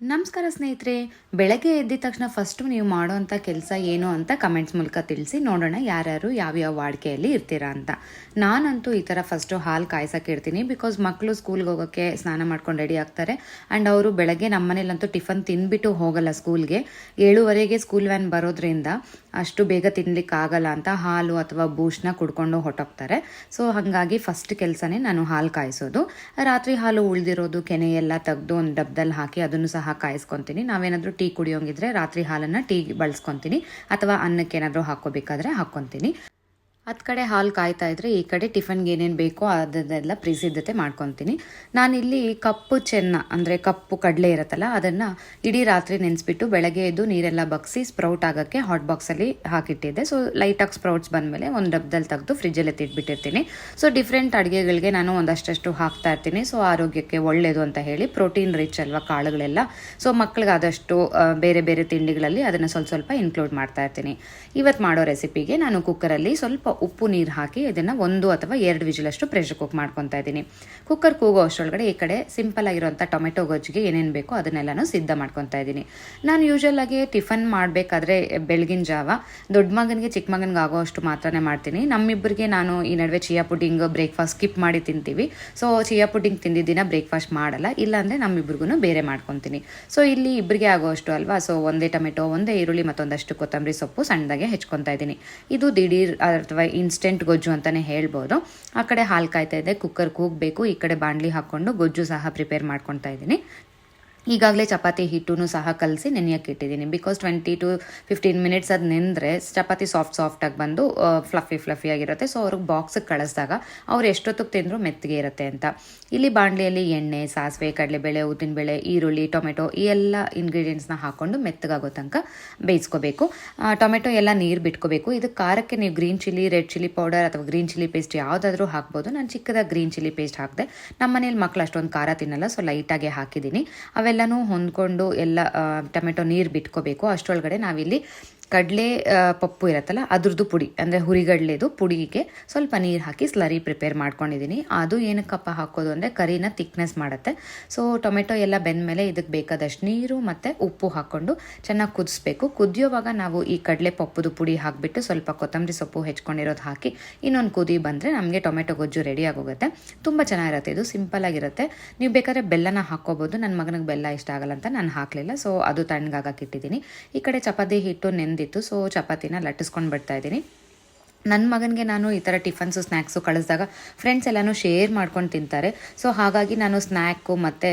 ನಮಸ್ಕಾರ ಸ್ನೇಹಿತರೆ, ಬೆಳಗ್ಗೆ ಎದ್ದಿದ ತಕ್ಷಣ ಫಸ್ಟ್ ನೀವು ಮಾಡೋವಂಥ ಕೆಲಸ ಏನು ಅಂತ ಕಮೆಂಟ್ಸ್ ಮೂಲಕ ತಿಳಿಸಿ ನೋಡೋಣ ಯಾರ್ಯಾರು ಯಾವ್ಯಾವ ವಾಡಿಕೆಯಲ್ಲಿ ಇರ್ತೀರಾ ಅಂತ. ನಾನಂತೂ ಈ ಥರ ಫಸ್ಟು ಹಾಲು ಕಾಯ್ಸಕ್ಕೆ ಇರ್ತೀನಿ ಬಿಕಾಸ್ ಮಕ್ಕಳು ಸ್ಕೂಲ್ಗೆ ಹೋಗೋಕ್ಕೆ ಸ್ನಾನ ಮಾಡ್ಕೊಂಡು ರೆಡಿ ಆಗ್ತಾರೆ. ಆ್ಯಂಡ್ ಅವರು ಬೆಳಗ್ಗೆ ನಮ್ಮ ಮನೇಲಂತೂ ಟಿಫನ್ ತಿಂದುಬಿಟ್ಟು ಹೋಗಲ್ಲ ಸ್ಕೂಲ್ಗೆ ಏಳುವರೆಗೆ ಸ್ಕೂಲ್ ವ್ಯಾನ್ ಬರೋದ್ರಿಂದ ಅಷ್ಟು ಬೇಗ ತಿನ್ಲಿಕ್ಕಾಗಲ್ಲ ಅಂತ ಹಾಲು ಅಥವಾ ಬೂಸ್ಟ್ನ ಕುಡ್ಕೊಂಡು ಹೊಟ್ಟೋಗ್ತಾರೆ ಸೊ ಹಾಗಾಗಿ ಫಸ್ಟ್ ಕೆಲಸನೇ ನಾನು ಹಾಲು ಕಾಯಿಸೋದು. ರಾತ್ರಿ ಹಾಲು ಉಳಿದಿರೋದು, ಕೆನೆ ಎಲ್ಲ ತೆಗೆದು ಒಂದು ಡಬ್ಬದಲ್ಲಿ ಹಾಕಿ ಅದನ್ನು ಸಹ ಕಾಯಿಸ್ಕೊತೀನಿ. ನಾವೇನಾದರೂ ಟೀ ಕುಡಿಯೋಂಗಿದ್ರೆ ರಾತ್ರಿ ಹಾಲನ್ನು ಟೀ ಬಳಸ್ಕೊತೀನಿ. ಅಥವಾ ಅನ್ನಕ್ಕೆ ಏನಾದರೂ ಹಾಕೋಬೇಕಾದ್ರೆ ಹಾಕ್ಕೊತೀನಿ. ಹತ್ತು ಕಡೆ ಹಾಲು ಕಾಯ್ತಾ ಇದ್ರೆ ಈ ಕಡೆ ಟಿಫನ್ಗೆ ಏನೇನು ಬೇಕೋ ಅದನ್ನೆಲ್ಲ ಪ್ರಿಸಿದ್ಧತೆ ಮಾಡ್ಕೊತೀನಿ. ನಾನಿಲ್ಲಿ ಕಪ್ಪು ಚೆನ್ನ, ಅಂದರೆ ಕಪ್ಪು ಕಡಲೆ ಇರುತ್ತಲ್ಲ, ಅದನ್ನು ಇಡೀ ರಾತ್ರಿ ನೆನೆಸ್ಬಿಟ್ಟು ಬೆಳಗ್ಗೆ ಎದ್ದು ನೀರೆಲ್ಲ ಬಗ್ಸಿ ಸ್ಪ್ರೌಟ್ ಆಗೋಕ್ಕೆ ಹಾಟ್ ಬಾಕ್ಸಲ್ಲಿ ಹಾಕಿಟ್ಟಿದ್ದೆ. ಸೊ ಲೈಟಾಗಿ ಸ್ಪ್ರೌಟ್ಸ್ ಬಂದಮೇಲೆ ಒಂದು ಡಬ್ಬದಲ್ಲಿ ತೆಗೆದು ಫ್ರಿಜ್ಜಲ್ಲಿ ಎತ್ತಿಟ್ಬಿಟ್ಟಿರ್ತೀನಿ ಸೊ ಡಿಫ್ರೆಂಟ್ ಅಡುಗೆಗಳಿಗೆ ನಾನು ಒಂದಷ್ಟಷ್ಟು ಹಾಕ್ತಾ ಇರ್ತೀನಿ. ಸೊ ಆರೋಗ್ಯಕ್ಕೆ ಒಳ್ಳೆಯದು ಅಂತ ಹೇಳಿ ಪ್ರೋಟೀನ್ ರಿಚ್ ಅಲ್ವಾ ಕಾಳುಗಳೆಲ್ಲ. ಸೊ ಮಕ್ಳಿಗೆ ಆದಷ್ಟು ಬೇರೆ ಬೇರೆ ತಿಂಡಿಗಳಲ್ಲಿ ಅದನ್ನು ಸ್ವಲ್ಪ ಸ್ವಲ್ಪ ಇನ್ಕ್ಲೂಡ್ ಮಾಡ್ತಾ ಇರ್ತೀನಿ. ಇವತ್ತು ಮಾಡೋ ರೆಸಿಪಿಗೆ ನಾನು ಕುಕ್ಕರಲ್ಲಿ ಸ್ವಲ್ಪ ಉಪ್ಪು ನೀರು ಹಾಕಿ ಇದನ್ನು ಒಂದು ಅಥವಾ ಎರಡು ವಿಜಿಲಷ್ಟು ಪ್ರೆಷರ್ ಕುಕ್ ಮಾಡ್ಕೊತಾ ಇದ್ದೀನಿ. ಕುಕ್ಕರ್ ಕೂಗೋ ಅಷ್ಟರೊಳಗಡೆ ಈ ಕಡೆ ಸಿಂಪಲ್ ಆಗಿರುವಂಥ ಟೊಮೆಟೊ ಗೊಜ್ಜಿಗೆ ಏನೇನು ಬೇಕೋ ಅದನ್ನೆಲ್ಲಾನು ಸಿದ್ಧ ಮಾಡ್ಕೊತಾ ಇದ್ದೀನಿ. ನಾನು ಯೂಶಲ್ ಆಗಿ ಟಿಫನ್ ಮಾಡಬೇಕಾದ್ರೆ ಬೆಳಗಿನ ಜಾವ ದೊಡ್ಡ ಮಗನಿಗೆ ಚಿಕ್ಕ ಮಗನಿಗೆ ಆಗೋ ಅಷ್ಟು ಮಾತ್ರನೇ ಮಾಡ್ತೀನಿ. ನಮ್ಮಿಬ್ಬರಿಗೆ ನಾನು ಈ ನಡುವೆ ಚಿಯಾ ಪುಡಿಂಗ್ ಬ್ರೇಕ್ಫಾಸ್ಟ್ ಸ್ಕಿಪ್ ಮಾಡಿ ತಿಂತೀವಿ. ಸೊ ಚಿಯಾ ಪುಡಿಂಗ್ ತಿಂದಿದ್ದ ದಿನ ಬ್ರೇಕ್ಫಾಸ್ಟ್ ಮಾಡಲ್ಲ. ಇಲ್ಲಾಂದರೆ ನಮ್ಮಿಬ್ರಿಗೂ ಬೇರೆ ಮಾಡ್ಕೊತೀನಿ. ಸೊ ಇಲ್ಲಿ ಇಬ್ಬರಿಗೆ ಆಗೋ ಅಷ್ಟು ಅಲ್ವಾ? ಸೊ ಒಂದೇ ಟೊಮೆಟೊ, ಒಂದೇ ಈರುಳ್ಳಿ ಮತ್ತೊಂದಷ್ಟು ಕೊತ್ತಂಬರಿ ಸೊಪ್ಪು ಸಣ್ಣದಾಗೆ ಹೆಚ್ಕೊತಾ ಇದ್ದೀನಿ. ಇದು ದಿಢೀರ್ ಅಥವಾ ಇನ್ಸ್ಟೆಂಟ್ ಗೊಜ್ಜು ಅಂತಲೇ ಹೇಳ್ಬೋದು. ಆ ಕಡೆ ಹಾಲು ಕಾಯ್ತಾ ಇದೆ ಕುಕ್ಕರ್ ಕೂಗಬೇಕು ಈ ಕಡೆ ಬಾಣಲಿ ಹಾಕ್ಕೊಂಡು ಗೊಜ್ಜು ಸಹ ಪ್ರಿಪೇರ್ ಮಾಡ್ಕೊತಾ ಇದ್ದೀನಿ. ಈಗಾಗಲೇ ಚಪಾತಿ ಹಿಟ್ಟು ಸಹ ಕಲಸಿ ನೆನೆಯಕ್ಕೆ ಇಟ್ಟಿದ್ದೀನಿ. Because twenty to fifteen minutes ಅದು ನೆಂದರೆ ಚಪಾತಿ ಸಾಫ್ಟ್ ಸಾಫ್ಟಾಗಿ ಬಂದು ಫ್ಲಫಿ ಫ್ಲಫಿ ಆಗಿರುತ್ತೆ. ಸೊ ಅವ್ರಿಗೆ ಬಾಕ್ಸಿಗೆ ಕಳಿಸಿದಾಗ ಅವ್ರು ಎಷ್ಟೊತ್ತಿಗೆ ತಿಂದರೂ ಮೆತ್ತಗೆ ಇರುತ್ತೆ ಅಂತ. ಇಲ್ಲಿ ಬಾಣಲಿಯಲ್ಲಿ ಎಣ್ಣೆ, ಸಾಸಿವೆ, ಕಡಲೆಬೇಳೆ, ಉದ್ದಿನಬೇಳೆ, ಈರುಳ್ಳಿ, ಟೊಮೆಟೊ ಈ ಎಲ್ಲ ಇಂಗ್ರೀಡಿಯೆಂಟ್ಸ್ನ ಹಾಕ್ಕೊಂಡು ಮೆತ್ತಗಾಗೋ ತನಕ ಬೇಯಿಸ್ಕೋಬೇಕು. ಟೊಮೆಟೊ ಎಲ್ಲ ನೀರು ಬಿಟ್ಕೋಬೇಕು. ಇದು ಖಾರಕ್ಕೆ ನೀವು green chilli red chilli powder ಅಥವಾ ಗ್ರೀನ್ ಚಿಲ್ಲಿ ಪೇಸ್ಟ್ ಯಾವುದಾದ್ರೂ ಹಾಕ್ಬೋದು. ನಾನು ಚಿಕ್ಕದಾಗಿ ಗ್ರೀನ್ ಚಿಲ್ಲಿ ಪೇಸ್ಟ್ ಹಾಕಿದೆ. ನಮ್ಮ ಮನೇಲಿ ಮಕ್ಕಳು ಅಷ್ಟೊಂದು ಖಾರ ತಿನ್ನಲ್ಲ ಸೊ ಲೈಟಾಗಿ ಹಾಕಿದ್ದೀನಿ. ಅವೆಲ್ಲನೂ ಹೊಂದ್ಕೊಂಡು ಎಲ್ಲ ಟೊಮೆಟೊ ನೀರು ಬಿಟ್ಕೋಬೇಕು. ಅಷ್ಟರೊಳಗಡೆ ನಾವಿಲ್ಲಿ ಕಡಲೆ ಪಪ್ಪು ಇರುತ್ತಲ್ಲ, ಅದ್ರದ್ದು ಪುಡಿ, ಅಂದರೆ ಹುರಿಗಡಲೆದು ಪುಡಿಗೆ ಸ್ವಲ್ಪ ನೀರು ಹಾಕಿ ಸ್ಲರಿ ಪ್ರಿಪೇರ್ ಮಾಡ್ಕೊಂಡಿದ್ದೀನಿ ಅದು ಏನಕ್ಕಪ್ಪ ಹಾಕೋದು ಅಂದರೆ ಕರಿನ ತಿಕ್ನೆಸ್ ಮಾಡುತ್ತೆ. ಸೊ ಟೊಮೆಟೊ ಎಲ್ಲ ಬೆಂದ ಮೇಲೆ ಇದಕ್ಕೆ ಬೇಕಾದಷ್ಟು ನೀರು ಮತ್ತು ಉಪ್ಪು ಹಾಕ್ಕೊಂಡು ಚೆನ್ನಾಗಿ ಕುದಿಸ್ಬೇಕು. ಕುದಿಯೋವಾಗ ನಾವು ಈ ಕಡಲೆ ಪಪ್ಪುದು ಪುಡಿ ಹಾಕಿಬಿಟ್ಟು ಸ್ವಲ್ಪ ಕೊತ್ತಂಬರಿ ಸೊಪ್ಪು ಹೆಚ್ಕೊಂಡಿರೋದು ಹಾಕಿ ಇನ್ನೊಂದು ಕುದಿ ಬಂದರೆ ನಮಗೆ ಟೊಮೆಟೊ ಗೊಜ್ಜು ರೆಡಿ ಆಗೋಗುತ್ತೆ. ತುಂಬ ಚೆನ್ನಾಗಿರುತ್ತೆ, ಇದು ಸಿಂಪಲ್ ಆಗಿರುತ್ತೆ. ನೀವು ಬೇಕಾದ್ರೆ ಬೆಲ್ಲನ ಹಾಕ್ಕೋಬೋದು ನನ್ನ ಮಗನಿಗೆ ಬೆಲ್ಲ ಇಷ್ಟ ಆಗಲ್ಲ ಅಂತ ನಾನು ಹಾಕಲಿಲ್ಲ. ಸೊ ಅದು ತಣ್ಣಗಾಗಕ್ಕೆ ಇಟ್ಟಿದ್ದೀನಿ ಈ ಕಡೆ ಚಪಾತಿ ಹಿಟ್ಟು ನೆಂದಿತ್ತು ಸೊ ಚಪಾತಿನ ಲಟ್ಟಿಸ್ಕೊಂಡು ಇದ್ದೀನಿ. ನನ್ನ ಮಗನಿಗೆ ನಾನು ಈ ಥರ ಟಿಫನ್ಸು ಸ್ನ್ಯಾಕ್ಸು ಕಳಿಸಿದಾಗ ಫ್ರೆಂಡ್ಸ್ ಎಲ್ಲನೂ ಶೇರ್ ಮಾಡ್ಕೊಂಡು ತಿಂತಾರೆ. ಸೊ ಹಾಗಾಗಿ ನಾನು ಸ್ನ್ಯಾಕು ಮತ್ತು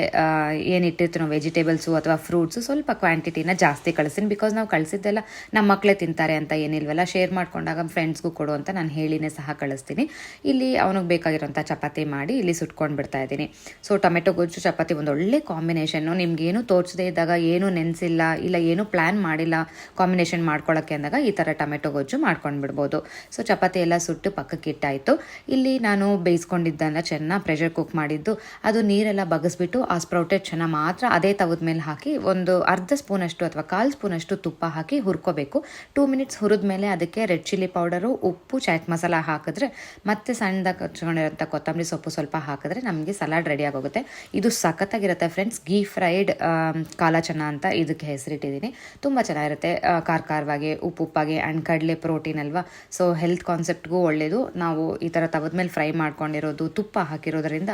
ಏನು ಇಟ್ಟಿರ್ತೀನೋ ವೆಜಿಟೇಬಲ್ಸು ಅಥವಾ ಫ್ರೂಟ್ಸು ಸ್ವಲ್ಪ ಕ್ವಾಂಟಿಟಿನ ಜಾಸ್ತಿ ಕಳಿಸ್ತೀನಿ. ಬಿಕಾಸ್ ನಾವು ಕಳಿಸಿದ್ದೆಲ್ಲ ನಮ್ಮ ಮಕ್ಕಳೇ ತಿಂತಾರೆ ಅಂತ ಏನಿಲ್ವಲ್ಲ ಶೇರ್ ಮಾಡ್ಕೊಂಡಾಗ ಫ್ರೆಂಡ್ಸ್ಗೂ ಕೊಡು ಅಂತ ನಾನು ಹೇಳಿನೇ ಸಹ ಕಳಿಸ್ತೀನಿ. ಇಲ್ಲಿ ಅವನಿಗೆ ಬೇಕಾಗಿರೋಂಥ ಚಪಾತಿ ಮಾಡಿ ಇಲ್ಲಿ ಸುಟ್ಕೊಂಡು ಬಿಡ್ತಾ ಇದ್ದೀನಿ. ಸೊ ಟೊಮೆಟೊ ಗೊಜ್ಜು, ಚಪಾತಿ ಒಂದು ಒಳ್ಳೆ ಕಾಂಬಿನೇಷನ್ನು ನಿಮಗೇನು ತೋರಿಸದೇ ಇದ್ದಾಗ, ಏನು ನೆನೆಸಿಲ್ಲ ಇಲ್ಲ ಏನೂ ಪ್ಲ್ಯಾನ್ ಮಾಡಿಲ್ಲ ಕಾಂಬಿನೇಷನ್ ಮಾಡ್ಕೊಳ್ಳೋಕ್ಕೆ ಅಂದಾಗ ಈ ಥರ ಟೊಮೆಟೊ ಗೊಜ್ಜು ಮಾಡ್ಕೊಂಡು ಬಿಡ್ಬೋದು ಸೊ ಚಪಾತಿ ಎಲ್ಲ ಸುಟ್ಟು ಪಕ್ಕಕ್ಕೆ ಇಟ್ಟಾಯಿತು. ಇಲ್ಲಿ ನಾನು ಬೇಯಿಸ್ಕೊಂಡಿದ್ದನ್ನು ಚೆನ್ನಾಗಿ ಪ್ರೆಷರ್ ಕುಕ್ ಮಾಡಿದ್ದು. ಅದು ನೀರೆಲ್ಲ ಬಗಸ್ಬಿಟ್ಟು ಆ ಸ್ಪ್ರೌಟೆಡ್ ಚೆನ್ನಾಗಿ ಮಾತ್ರ ಅದೇ ತವದ ಮೇಲೆ ಹಾಕಿ ಒಂದು ಅರ್ಧ ಸ್ಪೂನಷ್ಟು ಅಥವಾ ಕಾಲು ಸ್ಪೂನಷ್ಟು ತುಪ್ಪ ಹಾಕಿ ಹುರ್ಕೋಬೇಕು. ಟೂ ಮಿನಿಟ್ಸ್ ಹುರಿದ ಮೇಲೆ ಅದಕ್ಕೆ ರೆಡ್ ಚಿಲ್ಲಿ ಪೌಡರು ಉಪ್ಪು ಚಾಟ್ ಮಸಾಲ ಹಾಕಿದ್ರೆ ಮತ್ತೆ ಸಣ್ಣದಾಗಿ ಹಚ್ಕೊಂಡಿರೋಂಥ ಕೊತ್ತಂಬರಿ ಸೊಪ್ಪು ಸ್ವಲ್ಪ ಹಾಕಿದ್ರೆ ನಮಗೆ ಸಲಾಡ್ ರೆಡಿ ಆಗೋಗುತ್ತೆ. ಇದು ಸಖತ್ತಾಗಿರುತ್ತೆ ಫ್ರೆಂಡ್ಸ್ ಗೀ ಫ್ರೈಡ್ ಕಾಲ ಚೆನ್ನ ಅಂತ ಇದಕ್ಕೆ ಹೆಸರಿಟ್ಟಿದ್ದೀನಿ. ತುಂಬ ಚೆನ್ನಾಗಿರುತ್ತೆ. ಖಾರ ಉಪ್ಪು ಉಪ್ಪಾಗಿ ಆ್ಯಂಡ್ ಕಡಲೆ ಪ್ರೋಟೀನ್ ಅಲ್ವಾ? ಸೊ ಹೆಲ್ತ್ ಕಾನ್ಸೆಪ್ಟ್ಗೂ ಒಳ್ಳೆಯದು ನಾವು ಈ ಥರ ತವದ ಮೇಲೆ ಫ್ರೈ ಮಾಡ್ಕೊಂಡಿರೋದು, ತುಪ್ಪ ಹಾಕಿರೋದ್ರಿಂದ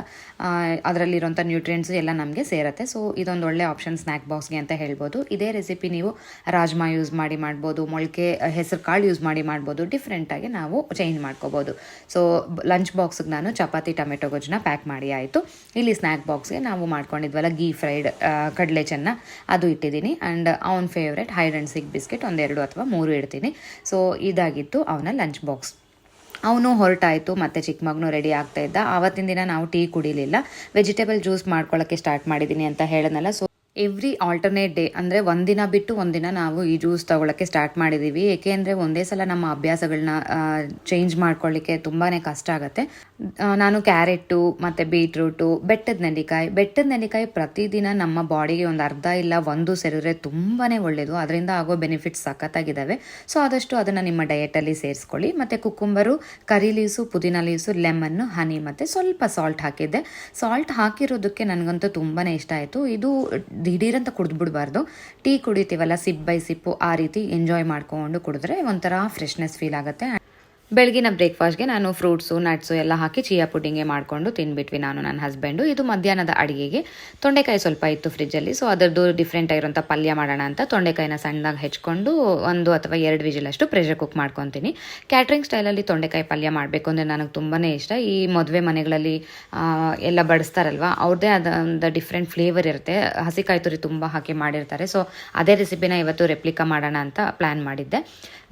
ಅದರಲ್ಲಿರೋಂಥ ನ್ಯೂಟ್ರಿಯೆಂಟ್ಸು ಎಲ್ಲ ನಮಗೆ ಸೇರುತ್ತೆ. ಸೊ ಇದೊಂದು ಒಳ್ಳೆ ಆಪ್ಷನ್ ಸ್ನ್ಯಾಕ್ ಬಾಕ್ಸ್ಗೆ ಅಂತ ಹೇಳ್ಬೋದು. ಇದೇ ರೆಸಿಪಿ ನೀವು ರಾಜ್ಮಾ ಯೂಸ್ ಮಾಡಿ ಮಾಡ್ಬೋದು, ಮೊಳಕೆ ಹೆಸರು ಕಾಳು ಯೂಸ್ ಮಾಡಿ ಮಾಡ್ಬೋದು ಡಿಫ್ರೆಂಟಾಗಿ ನಾವು ಚೇಂಜ್ ಮಾಡ್ಕೋಬೋದು. ಸೊ ಲಂಚ್ ಬಾಕ್ಸ್ಗೆ ನಾನು ಚಪಾತಿ, ಟೊಮೆಟೊ ಗೊಜ್ಜನ್ನ ಪ್ಯಾಕ್ ಮಾಡಿ ಆಯಿತು. ಇಲ್ಲಿ ಸ್ನ್ಯಾಕ್ ಬಾಕ್ಸ್ಗೆ ನಾವು ಮಾಡ್ಕೊಂಡಿದ್ವಲ್ಲ ಗೀ ಫ್ರೈಡ್ ಕಡಲೆ ಚೆನ್ನ, ಅದು ಇಟ್ಟಿದ್ದೀನಿ. ಆ್ಯಂಡ್ ಅವನ favourite hide and seek biscuit ಒಂದೆರಡು ಅಥವಾ ಮೂರು ಇಡ್ತೀನಿ. ಸೊ ಇದಾಗಿತ್ತು ಅವನ ಲಂಚ್ ಬಾಕ್ಸ್ ಅವನು ಹೊರಟಾಯಿತು, ಮತ್ತು ಚಿಕ್ಕ ಮಗನೂ ರೆಡಿ ಆಗ್ತಾ ಇದ್ದ. ಆವತ್ತಿನ ದಿನ ನಾವು ಟೀ ಕುಡಿಲಿಲ್ಲ. ವೆಜಿಟೇಬಲ್ ಜ್ಯೂಸ್ ಮಾಡ್ಕೊಳ್ಳೋಕ್ಕೆ ಸ್ಟಾರ್ಟ್ ಮಾಡಿದ್ದೀನಿ ಅಂತ ಹೇಳನಲ್ಲ ಸೊ ಎವ್ರಿ ಆಲ್ಟರ್ನೇಟ್ ಡೇ ಅಂದರೆ ಒಂದಿನ ಬಿಟ್ಟು ಒಂದಿನ ನಾವು ಈ ಜ್ಯೂಸ್ ತೊಗೊಳಕ್ಕೆ ಸ್ಟಾರ್ಟ್ ಮಾಡಿದ್ದೀವಿ ಏಕೆ ಅಂದರೆ ಒಂದೇ ಸಲ ನಮ್ಮ ಅಭ್ಯಾಸಗಳನ್ನ ಚೇಂಜ್ ಮಾಡ್ಕೊಳ್ಳಿಕ್ಕೆ ತುಂಬಾ ಕಷ್ಟ ಆಗುತ್ತೆ. ನಾನು ಕ್ಯಾರೆಟು ಮತ್ತು ಬೀಟ್ರೂಟು, ಬೆಟ್ಟದ ನೆಲ್ಲಿಕಾಯಿ. ಬೆಟ್ಟದ ನೆಲ್ಲಿಕಾಯಿ ಪ್ರತಿದಿನ ನಮ್ಮ ಬಾಡಿಗೆ ಒಂದು ಅರ್ಧ ಇಲ್ಲ ಒಂದು ಸೇರಿದ್ರೆ ತುಂಬಾ ಒಳ್ಳೆಯದು ಅದರಿಂದ ಆಗೋ ಬೆನಿಫಿಟ್ಸ್ ಸಖತ್ತಾಗಿದ್ದಾವೆ ಸೊ ಆದಷ್ಟು ಅದನ್ನು ನಿಮ್ಮ ಡಯೆಟಲ್ಲಿ ಸೇರಿಸ್ಕೊಳ್ಳಿ. ಮತ್ತು ಕುಕ್ಕುಂಬರು ಕರಿ ಲೀಸು ಪುದೀನ ಲೀಸು ಲೆಮನ್ನು ಹನಿ ಮತ್ತು ಸ್ವಲ್ಪ ಸಾಲ್ಟ್ ಹಾಕಿದ್ದೆ. ಸಾಲ್ಟ್ ಹಾಕಿರೋದಕ್ಕೆ ನನಗಂತೂ ತುಂಬಾ ಇಷ್ಟ ಆಯಿತು. ಇದು ದಿಢೀರಂತ ಕುಡಿದ್ಬಿಡ್ಬಾರ್ದು ಟೀ ಕುಡಿತೀವಲ್ಲ, ಸಿಪ್ ಬೈ ಸಿಪ್ಪು ಆ ರೀತಿ ಎಂಜಾಯ್ ಮಾಡ್ಕೊಂಡು ಕುಡಿದ್ರೆ ಒಂಥರ ಫ್ರೆಶ್ನೆಸ್ ಫೀಲ್ ಆಗುತ್ತೆ. ಬೆಳಗಿನ ಬ್ರೇಕ್ಫಾಸ್ಟ್ಗೆ ನಾನು ಫ್ರೂಟ್ಸು, ನಟ್ಸು ಎಲ್ಲ ಹಾಕಿ ಚಿಯಾ ಪುಡ್ಡಿಂಗೆ ಮಾಡಿಕೊಂಡು ತಿನ್ಬಿಟ್ವಿ ನಾನು ನನ್ನ ಹಸ್ಬೆಂಡು. ಇದು ಮಧ್ಯಾಹ್ನದ ಅಡುಗೆಗೆ. ತೊಂಡೆಕಾಯಿ ಸ್ವಲ್ಪ ಇತ್ತು ಫ್ರಿಜ್ಜಲ್ಲಿ. ಸೊ ಅದರದ್ದು ಡಿಫ್ರೆಂಟ್ ಆಗಿರೋಂಥ ಪಲ್ಯ ಮಾಡೋಣ ಅಂತ ತೊಂಡೆಕಾಯಿನ ಸಣ್ಣದಾಗಿ ಹೆಚ್ಕೊಂಡು ಒಂದು ಅಥವಾ ಎರಡು ವಿಜಿಲಷ್ಟು ಪ್ರೆಷರ್ ಕುಕ್ ಮಾಡ್ಕೊತೀನಿ. ಕ್ಯಾಟ್ರಿಂಗ್ ಸ್ಟೈಲಲ್ಲಿ ತೊಂಡೆಕಾಯಿ ಪಲ್ಯ ಮಾಡಬೇಕು ಅಂದರೆ ನನಗೆ ತುಂಬಾ ಇಷ್ಟ. ಈ ಮದುವೆ ಮನೆಗಳಲ್ಲಿ ಎಲ್ಲ ಬಡಿಸ್ತಾರಲ್ವ ಅವ್ರದ್ದೇ ಆದ ಒಂದು ಡಿಫ್ರೆಂಟ್ ಫ್ಲೇವರ್ ಇರುತ್ತೆ. ಹಸಿಕಾಯಿ ತುರಿ ತುಂಬ ಹಾಕಿ ಮಾಡಿರ್ತಾರೆ. ಸೊ ಅದೇ ರೆಸಿಪಿನ ಇವತ್ತು ರೆಪ್ಲಿಕಾ ಮಾಡೋಣ ಅಂತ ಪ್ಲ್ಯಾನ್ ಮಾಡಿದ್ದೆ.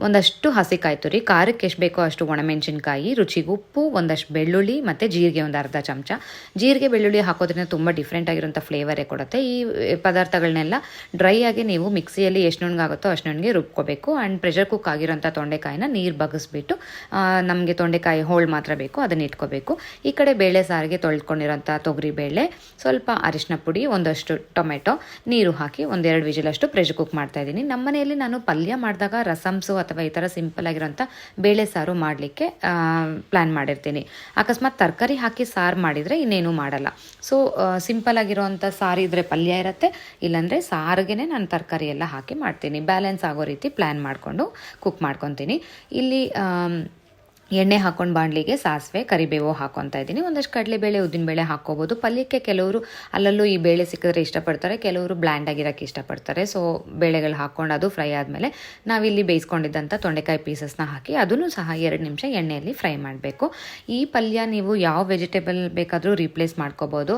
ಒಂದಷ್ಟು ಹಸಿಕಾಯಿ ತುರಿ, ಖಾರಕ್ಕೆ ಎಷ್ಟು ಬೇಕೋ ಅಷ್ಟು ಒಣಮೆಣಸಿನ್ಕಾಯಿ, ರುಚಿಗೆ ಉಪ್ಪು, ಒಂದಷ್ಟು ಬೆಳ್ಳುಳ್ಳಿ ಮತ್ತು ಜೀರಿಗೆ ಒಂದು ಅರ್ಧ ಚಮಚ. ಜೀರಿಗೆ, ಬೆಳ್ಳುಳ್ಳಿ ಹಾಕೋದ್ರಿಂದ ತುಂಬ ಡಿಫ್ರೆಂಟ್ ಆಗಿರೋಂಥ ಫ್ಲೇವರೇ ಕೊಡುತ್ತೆ. ಈ ಪದಾರ್ಥಗಳನ್ನೆಲ್ಲ ಡ್ರೈ ಆಗಿ ನೀವು ಮಿಕ್ಸಿಯಲ್ಲಿ ಎಷ್ಟು ನುಣ್ಣಗಾಗುತ್ತೋ ಅಷ್ಟು ನುಣ್ಣಗೆ ರುಬ್ಕೋಬೇಕು. ಆ್ಯಂಡ್ ಪ್ರೆಷರ್ ಕುಕ್ ಆಗಿರೋಂಥ ತೊಂಡೆಕಾಯಿನ ನೀರು ಬಗ್ಗಿಸ್ಬಿಟ್ಟು ನಮಗೆ ತೊಂಡೆಕಾಯಿ ಹೋಳು ಮಾತ್ರ ಬೇಕು, ಅದನ್ನ ಇಟ್ಕೋಬೇಕು. ಈ ಕಡೆ ಬೇಳೆ ಸಾರಿಗೆ ತೊಳ್ಕೊಂಡಿರೋಂಥ ತೊಗರಿ ಬೇಳೆ, ಸ್ವಲ್ಪ ಅರಿಶಿನ ಪುಡಿ, ಒಂದಷ್ಟು ಟೊಮೆಟೊ, ನೀರು ಹಾಕಿ ಒಂದೆರಡು ವಿಜಿಲಷ್ಟು ಪ್ರೆಷರ್ ಕುಕ್ ಮಾಡ್ತಾ ಇದ್ದೀನಿ. ನಮ್ಮ ಮನೆಯಲ್ಲಿ ನಾನು ಪಲ್ಯ ಮಾಡಿದಾಗ ರಸಮ್ಸು ಅಥವಾ ಈ ಥರ ಸಿಂಪಲ್ ಆಗಿರೋಂಥ ಬೇಳೆ ಸಾರು ಮಾಡಲಿಕ್ಕೆ ಪ್ಲ್ಯಾನ್ ಮಾಡಿರ್ತೀನಿ. ಅಕಸ್ಮಾತ್ ತರಕಾರಿ ಹಾಕಿ ಸಾರು ಮಾಡಿದರೆ ಇನ್ನೇನು ಮಾಡಲ್ಲ. ಸೊ ಸಿಂಪಲ್ ಆಗಿರೋಂಥ ಸಾರು ಇದ್ದರೆ ಪಲ್ಯ ಇರುತ್ತೆ, ಇಲ್ಲಾಂದರೆ ಸಾರಿಗೆ ನಾನು ತರಕಾರಿ ಎಲ್ಲ ಹಾಕಿ ಮಾಡ್ತೀನಿ. ಬ್ಯಾಲೆನ್ಸ್ ಆಗೋ ರೀತಿ ಪ್ಲ್ಯಾನ್ ಮಾಡಿಕೊಂಡು ಕುಕ್ ಮಾಡ್ಕೊತೀನಿ. ಇಲ್ಲಿ ಎಣ್ಣೆ ಹಾಕೊಂಡು ಬಾಣಲಿಗೆ ಸಾಸಿವೆ, ಕರಿಬೇವು ಹಾಕೊತಾ ಇದ್ದೀನಿ. ಒಂದಷ್ಟು ಕಡಲೆಬೇಳೆ, ಉದ್ದಿನಬೇಳೆ ಹಾಕ್ಕೋಬೋದು. ಪಲ್ಯಕ್ಕೆ ಕೆಲವರು ಅಲ್ಲಲ್ಲೂ ಈ ಬೇಳೆ ಸಿಕ್ಕಿದ್ರೆ ಇಷ್ಟಪಡ್ತಾರೆ, ಕೆಲವರು ಬ್ಲ್ಯಾಂಡ್ ಆಗಿರೋಕ್ಕೆ ಇಷ್ಟಪಡ್ತಾರೆ. ಸೊ ಬೇಳೆಗಳು ಹಾಕ್ಕೊಂಡು ಅದು ಫ್ರೈ ಆದಮೇಲೆ ನಾವಿಲ್ಲಿ ಬೇಯಿಸ್ಕೊಂಡಿದ್ದಂಥ ತೊಂಡೆಕಾಯಿ ಪೀಸಸ್ನ ಹಾಕಿ ಅದನ್ನು ಸಹ ಎರಡು ನಿಮಿಷ ಎಣ್ಣೆಯಲ್ಲಿ ಫ್ರೈ ಮಾಡಬೇಕು. ಈ ಪಲ್ಯ ನೀವು ಯಾವ ವೆಜಿಟೇಬಲ್ ಬೇಕಾದರೂ ರೀಪ್ಲೇಸ್ ಮಾಡ್ಕೋಬೋದು.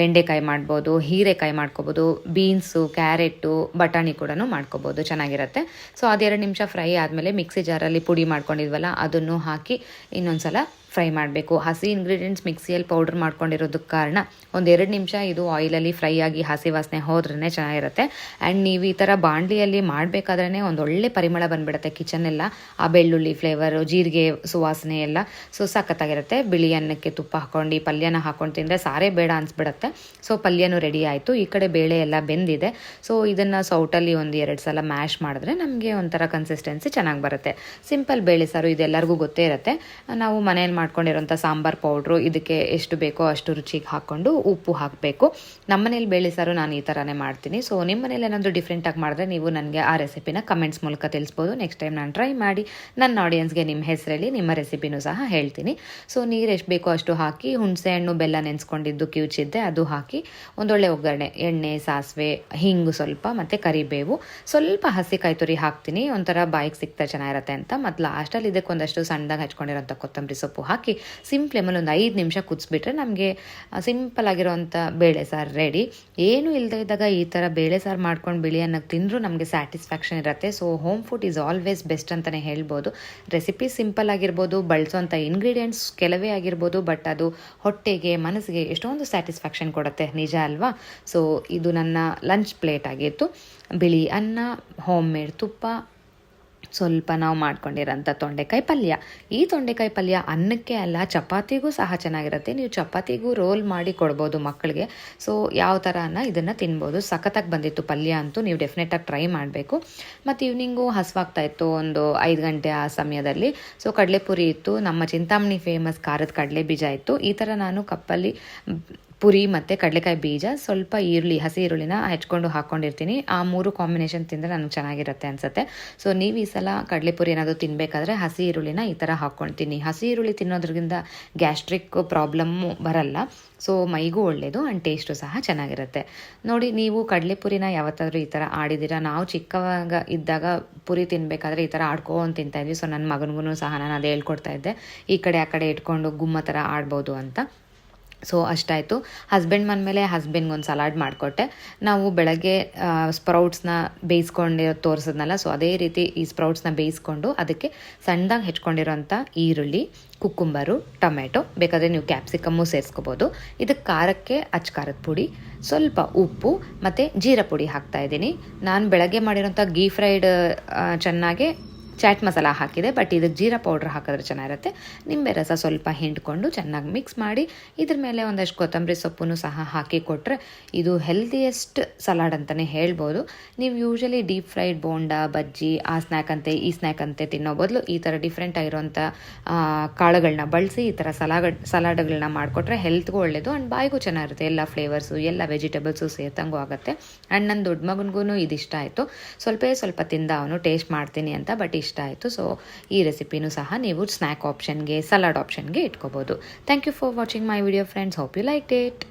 ಬೆಂಡೆಕಾಯಿ ಮಾಡ್ಬೋದು, ಹೀರೆಕಾಯಿ ಮಾಡ್ಕೋಬೋದು, ಬೀನ್ಸು, ಕ್ಯಾರೆಟು, ಬಟಾಣಿ ಕೂಡ ಮಾಡ್ಕೋಬೋದು. ಚೆನ್ನಾಗಿರುತ್ತೆ. ಸೊ ಅದೆರಡು ನಿಮಿಷ ಫ್ರೈ ಆದಮೇಲೆ ಮಿಕ್ಸಿ ಜಾರಲ್ಲಿ ಪುಡಿ ಮಾಡ್ಕೊಂಡಿದ್ವಲ್ಲ, ಅದನ್ನು ಹಾಕಿ ಇನ್ನೊಂದ್ಸಲ ಫ್ರೈ ಮಾಡಬೇಕು. ಹಸಿ ಇಂಗ್ರೀಡಿಯೆಂಟ್ಸ್ ಮಿಕ್ಸಿಯಲ್ಲಿ ಪೌಡರ್ ಮಾಡ್ಕೊಂಡಿರೋದಕ್ಕೆ ಕಾರಣ ಒಂದೆರಡು ನಿಮಿಷ ಇದು ಆಯಿಲಲ್ಲಿ ಫ್ರೈ ಆಗಿ ಹಸಿ ವಾಸನೆ ಹೋದ್ರೇ ಚೆನ್ನಾಗಿರುತ್ತೆ. ಆ್ಯಂಡ್ ನೀವು ಈ ಥರ ಬಾಣಲಿಯಲ್ಲಿ ಮಾಡಬೇಕಾದ್ರೇ ಒಂದು ಒಳ್ಳೆ ಪರಿಮಳ ಬಂದ್ಬಿಡುತ್ತೆ ಕಿಚನ್ ಎಲ್ಲ. ಆ ಬೆಳ್ಳುಳ್ಳಿ ಫ್ಲೇವರು ಜೀರಿಗೆ ಸುವಾಸನೆ ಎಲ್ಲ. ಸೊ ಸಖತ್ತಾಗಿರುತ್ತೆ. ಬಿಳಿ ಅನ್ನಕ್ಕೆ ತುಪ್ಪ ಹಾಕೊಂಡು, ಪಲ್ಯನ ಹಾಕೊಂಡು ತಿಂದರೆ ಸಾರೇ ಬೇಡ ಅನ್ಸ್ಬಿಡುತ್ತೆ. ಸೊ ಪಲ್ಯನೂ ರೆಡಿ ಆಯಿತು. ಈ ಕಡೆ ಬೇಳೆ ಎಲ್ಲ ಬೆಂದಿದೆ. ಸೊ ಇದನ್ನು ಸೌಟಲ್ಲಿ ಒಂದು ಎರಡು ಸಲ ಮ್ಯಾಶ್ ಮಾಡಿದ್ರೆ ನಮಗೆ ಒಂಥರ ಕನ್ಸಿಸ್ಟೆನ್ಸಿ ಚೆನ್ನಾಗಿ ಬರುತ್ತೆ. ಸಿಂಪಲ್ ಬೇಳೆ ಸಾರು ಇದೆಲ್ಲರಿಗೂ ಗೊತ್ತೇ ಇರುತ್ತೆ. ನಾವು ಮನೇಲಿ ಮಾಡ್ಕೊಂಡಿರೋಂಥ ಸಾಂಬಾರ್ ಪೌಡ್ರು, ಇದಕ್ಕೆ ಎಷ್ಟು ಬೇಕೋ ಅಷ್ಟು ರುಚಿಗೆ ಹಾಕ್ಕೊಂಡು ಉಪ್ಪು ಹಾಕಬೇಕು. ನಮ್ಮನೇಲಿ ಬೇಳೆ ಸಾರು ನಾನು ಈ ಥರನೇ ಮಾಡ್ತೀನಿ. ಸೊ ನಿಮ್ಮ ಮನೇಲಿ ಏನಾದರೂ ಡಿಫ್ರೆಂಟಾಗಿ ಮಾಡಿದ್ರೆ ನೀವು ನನಗೆ ಆ ರೆಸಿಪಿನ ಕಮೆಂಟ್ಸ್ ಮೂಲಕ ತಿಳಿಸ್ಬೋದು. ನೆಕ್ಸ್ಟ್ ಟೈಮ್ ನಾನು ಟ್ರೈ ಮಾಡಿ ನನ್ನ ಆಡಿಯನ್ಸ್ಗೆ ನಿಮ್ಮ ಹೆಸರಲ್ಲಿ ನಿಮ್ಮ ರೆಸಿಪಿನೂ ಸಹ ಹೇಳ್ತೀನಿ. ಸೊ ನೀರು ಎಷ್ಟು ಬೇಕೋ ಅಷ್ಟು ಹಾಕಿ, ಹುಣಸೆ ಹಣ್ಣು ಬೆಲ್ಲ ನೆನೆಸ್ಕೊಂಡಿದ್ದು ಕಿವುಚಿದ್ದೆ, ಅದು ಹಾಕಿ ಒಂದೊಳ್ಳೆ ಒಗ್ಗರಣೆ, ಎಣ್ಣೆ, ಸಾಸಿವೆ, ಹಿಂಗು ಸ್ವಲ್ಪ, ಮತ್ತು ಕರಿಬೇವು. ಸ್ವಲ್ಪ ಹಸಿ ಕಾಯಿ ತುರಿ ಹಾಕ್ತೀನಿ. ಒಂಥರ ಬಾಯಿಗೆ ಸಿಗ್ತಾ ಚೆನ್ನಾಗಿರುತ್ತೆ ಅಂತ. ಮತ್ತು ಲಾಸ್ಟಲ್ಲಿ ಇದಕ್ಕೊಂದಷ್ಟು ಸಣ್ಣದಾಗಿ ಹಚ್ಕೊಂಡಿರೋಂಥ ಕೊತ್ತಂಬರಿ ಸೊಪ್ಪು ಹಾಕಿ ಸಿಮ್ ಫ್ಲೇಮಲ್ಲಿ ಒಂದು ಐದು ನಿಮಿಷ ಕುದಿಸ್ಬಿಟ್ರೆ ನಮಗೆ ಸಿಂಪಲ್ ಆಗಿರೋವಂಥ ಬೇಳೆ ಸಾರು ರೆಡಿ ಏನು ಇಲ್ಲದೆ ಇದ್ದಾಗ ಈ ಥರ ಬೇಳೆ ಸಾರು ಮಾಡ್ಕೊಂಡು ಬಿಳಿ ಅನ್ನಕ್ಕೆ ತಿಂದರೂ ನಮಗೆ ಸ್ಯಾಟಿಸ್ಫ್ಯಾಕ್ಷನ್ ಇರುತ್ತೆ. So home food is always best ಅಂತಲೇ ಹೇಳ್ಬೋದು. ರೆಸಿಪಿ ಸಿಂಪಲ್ ಆಗಿರ್ಬೋದು ಬಳಸೋಂಥ ಇಂಗ್ರೀಡಿಯೆಂಟ್ಸ್ ಕೆಲವೇ ಆಗಿರ್ಬೋದು ಬಟ್ ಅದು ಹೊಟ್ಟೆಗೆ, ಮನಸ್ಸಿಗೆ ಎಷ್ಟೊಂದು ಸ್ಯಾಟಿಸ್ಫ್ಯಾಕ್ಷನ್ ಕೊಡುತ್ತೆ, ನಿಜ ಅಲ್ವಾ? ಸೊ ಇದು ನನ್ನ ಲಂಚ್ ಪ್ಲೇಟ್ ಆಗಿತ್ತು. ಬಿಳಿ ಅನ್ನ ಹೋಮ್ ಮೇಡ್ ತುಪ್ಪ ಸ್ವಲ್ಪ ನಾವು ಮಾಡ್ಕೊಂಡಿರೋಂಥ ತೊಂಡೆಕಾಯಿ ಪಲ್ಯ. ಈ ತೊಂಡೆಕಾಯಿ ಪಲ್ಯ ಅನ್ನಕ್ಕೆ ಅಲ್ಲ, ಚಪಾತಿಗೂ ಸಹ ಚೆನ್ನಾಗಿರುತ್ತೆ. ನೀವು ಚಪಾತಿಗೂ ರೋಲ್ ಮಾಡಿ ಕೊಡ್ಬೋದು ಮಕ್ಕಳಿಗೆ. ಸೊ ಯಾವ ಥರ ಅನ್ನ ಇದನ್ನು ತಿನ್ಬೋದು. ಸಖತ್ತಾಗಿ ಬಂದಿತ್ತು ಪಲ್ಯ ಅಂತೂ ನೀವು ಡೆಫಿನೆಟಾಗಿ ಟ್ರೈ ಮಾಡಬೇಕು. ಮತ್ತು ಈವ್ನಿಂಗು ಹಸುವಾಗ್ತಾ ಇತ್ತು ಒಂದು ಐದು ಗಂಟೆ ಆ ಸಮಯದಲ್ಲಿ. ಸೊ ಕಡಲೆಪುರಿ ಇತ್ತು. ನಮ್ಮ ಚಿಂತಾಮಣಿ ಫೇಮಸ್ ಖಾರದ ಕಡಲೆ ಬೀಜ ಇತ್ತು. ಈ ಥರ ನಾನು ಕಪ್ಪಲ್ಲಿ ಪುರಿ ಮತ್ತು ಕಡಲೆಕಾಯಿ ಬೀಜ, ಸ್ವಲ್ಪ ಈರುಳ್ಳಿ, ಹಸಿ ಈರುಳ್ಳಿನ ಹೆಚ್ಕೊಂಡು ಹಾಕ್ಕೊಂಡಿರ್ತೀನಿ ಆ ಮೂರು ಕಾಂಬಿನೇಷನ್ ತಿಂದರೆ ನನಗೆ ಚೆನ್ನಾಗಿರುತ್ತೆ ಅನಿಸುತ್ತೆ. ಸೊ ನೀವು ಈ ಸಲ ಕಡಲೆಪುರಿ ಏನಾದರೂ ತಿನ್ನಬೇಕಾದ್ರೆ ಹಸಿ ಈರುಳ್ಳಿನ ಈ ಥರ ಹಾಕ್ಕೊಳ್ತೀನಿ. ಹಸಿ ಈರುಳ್ಳಿ ತಿನ್ನೋದ್ರಿಂದ ಗ್ಯಾಸ್ಟ್ರಿಕ್ ಪ್ರಾಬ್ಲಮ್ಮು ಬರಲ್ಲ. ಸೊ ಮೈಗೂ ಒಳ್ಳೆಯದು ಆ್ಯಂಡ್ ಟೇಸ್ಟು ಸಹ ಚೆನ್ನಾಗಿರುತ್ತೆ. ನೋಡಿ, ನೀವು ಕಡಲೆಪುರಿನ ಯಾವತ್ತಾದರೂ ಈ ಥರ ಆಡಿದ್ದೀರಾ ನಾವು ಚಿಕ್ಕವಾಗ ಇದ್ದಾಗ ಪುರಿ ತಿನ್ನಬೇಕಾದ್ರೆ ಈ ಥರ ಆಡ್ಕೊಂಡು ತಿಂತಾಯಿದ್ವಿ ಸೊ ನನ್ನ ಮಗನಿಗೂ ಸಹ ನಾನು ಅದು ಹೇಳ್ಕೊಡ್ತಾ ಇದ್ದೆ. ಈ ಕಡೆ ಆ ಕಡೆ ಇಟ್ಕೊಂಡು ಗುಮ್ಮ ಥರ ಆಡ್ಬೋದು ಅಂತ. ಸೊ ಅಷ್ಟಾಯಿತು. ಹಸ್ಬೆಂಡ್ ಬಂದಮೇಲೆ ಹಸ್ಬೆಂಡ್ಗೆ ಒಂದು ಸಲಾಡ್ ಮಾಡಿಕೊಟ್ಟೆ. ನಾವು ಬೆಳಗ್ಗೆ ಸ್ಪ್ರೌಟ್ಸ್ನ ಬೇಯಿಸ್ಕೊಂಡಿರೋ ತೋರಿಸಿದ್ನಲ್ಲ ಸೊ ಅದೇ ರೀತಿ ಈ ಸ್ಪ್ರೌಟ್ಸ್ನ ಬೇಯಿಸ್ಕೊಂಡು ಅದಕ್ಕೆ ಸಣ್ಣದಾಗಿ ಹೆಚ್ಕೊಂಡಿರೋಂಥ ಈರುಳ್ಳಿ, ಕುಕ್ಕುಂಬರು ಟೊಮೆಟೊ ಬೇಕಾದರೆ ನೀವು ಕ್ಯಾಪ್ಸಿಕಮ್ಮು ಸೇರಿಸ್ಕೋಬೋದು. ಇದಕ್ಕೆ ಖಾರಕ್ಕೆ ಅಚ್ಚ ಖಾರದ ಪುಡಿ, ಸ್ವಲ್ಪ ಉಪ್ಪು, ಮತ್ತು ಜೀರ ಪುಡಿ ಹಾಕ್ತಾ ಇದ್ದೀನಿ. ನಾನು ಬೆಳಗ್ಗೆ ಮಾಡಿರೋಂಥ ಗೀ ಫ್ರೈಡ್ ಚೆನ್ನಾಗೆ ಚಾಟ್ ಮಸಾಲ ಹಾಕಿದೆ ಬಟ್ ಇದಕ್ಕೆ ಜೀರಾ ಪೌಡ್ರ್ ಹಾಕಿದ್ರೆ ಚೆನ್ನಾಗಿರುತ್ತೆ. ನಿಂಬೆ ರಸ ಸ್ವಲ್ಪ ಹಿಂಡ್ಕೊಂಡು ಚೆನ್ನಾಗಿ ಮಿಕ್ಸ್ ಮಾಡಿ, ಇದ್ರ ಮೇಲೆ ಒಂದಷ್ಟು ಕೊತ್ತಂಬರಿ ಸೊಪ್ಪನ್ನು ಸಹ ಹಾಕಿ ಕೊಟ್ಟರೆ ಇದು ಹೆಲ್ದಿಯೆಸ್ಟ್ ಸಲಾಡ್ ಅಂತಲೇ ಹೇಳ್ಬೋದು. ನೀವು usually deep fried bonda, bajji, ಆ ಸ್ನ್ಯಾಕ್ ಅಂತೆ, ಈ ಸ್ನ್ಯಾಕ್ ಅಂತೆ ತಿನ್ನೋ ಬದಲು ಈ ಥರ ಡಿಫ್ರೆಂಟ್ ಆಗಿರೋಂಥ ಕಾಳುಗಳನ್ನ ಬಳಸಿ ಈ ಥರ ಸಲಾಡ್, ಸಲಾಡ್ಗಳನ್ನ ಮಾಡಿಕೊಟ್ರೆ ಹೆಲ್ತ್ಗೂ ಒಳ್ಳೆಯದು ಆ್ಯಂಡ್ ಬಾಯಿಗೂ ಚೆನ್ನಾಗಿರುತ್ತೆ. ಎಲ್ಲ ಫ್ಲೇವರ್ಸು ಎಲ್ಲ ವೆಜಿಟೇಬಲ್ಸು ಸೇರ್ತಂಗೂ ಆಗುತ್ತೆ. ಆ್ಯಂಡ್ ನನ್ನ ದೊಡ್ಡ ಮಗನಿಗೂ ಇದು ಇಷ್ಟ ಆಯಿತು. ಸ್ವಲ್ಪ ಸ್ವಲ್ಪ ತಿಂದ ಅವನು ಟೇಸ್ಟ್ ಮಾಡ್ತೀನಿ ಅಂತ ಬಟ್ ಇಷ್ಟ ಆಯಿತು. ಸೊ ಈ ರೆಸಿಪಿನೂ ಸಹ ನೀವು ಸ್ನ್ಯಾಕ್ ಆಪ್ಷನ್ಗೆ ಸಲಾಡ್ ಆಪ್ಷನ್ಗೆ ಇಟ್ಕೋಬೋದು. Thank you for watching my video friends hope you like it